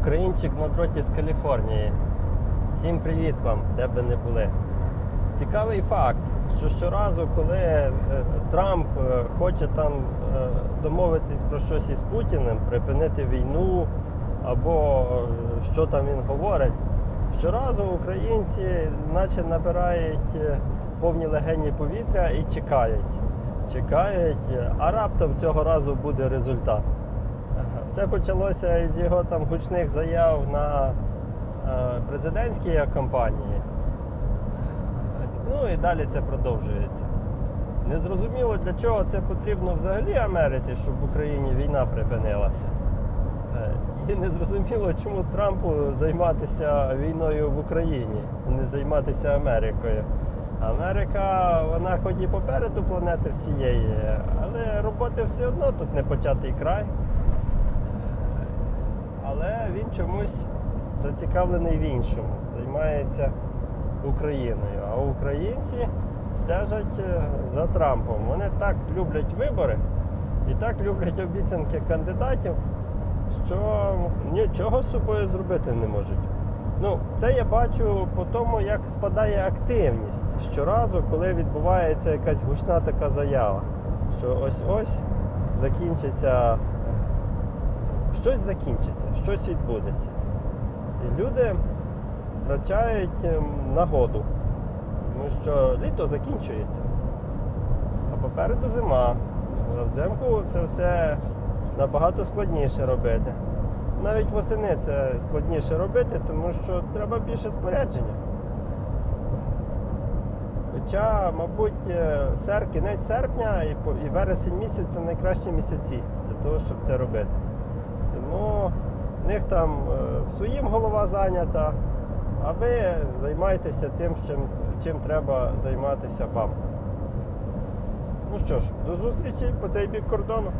Українчик на дроті з Каліфорнії. Всім привіт вам, де б ви не були. Цікавий факт, що щоразу, коли е, Трамп е, хоче там е, домовитись про щось із Путіним, припинити війну або що там він говорить, щоразу українці наче набирають повні легені повітря і чекають. Чекають, а раптом цього разу буде результат. Все почалося із його там гучних заяв на е, президентській кампанії. Ну і далі це продовжується. Незрозуміло, для чого це потрібно взагалі Америці, щоб в Україні війна припинилася. Е, І незрозуміло, чому Трампу займатися війною в Україні, а не займатися Америкою. Америка, вона хоч і попереду планети всієї, але роботи все одно тут не початий край. Він чомусь зацікавлений в іншому, займається Україною. А українці стежать е, за Трампом. Вони так люблять вибори і так люблять обіцянки кандидатів, що нічого з собою зробити не можуть. Ну, це я бачу по тому, як спадає активність щоразу, коли відбувається якась гучна така заява, що ось-ось закінчиться, щось закінчиться, щось відбудеться. І люди втрачають ем, нагоду, тому що літо закінчується, а попереду зима. За взимку це все набагато складніше робити. Навіть восени це складніше робити, тому що треба більше спорядження. Хоча, мабуть, е, кінець серпня і вересень місяць це найкращі місяці для того, щоб це робити. Тому в них там е, своїм голова зайнята, а ви займайтеся тим, чим, чим треба займатися вам. Ну що ж, до зустрічі по цей бік кордону.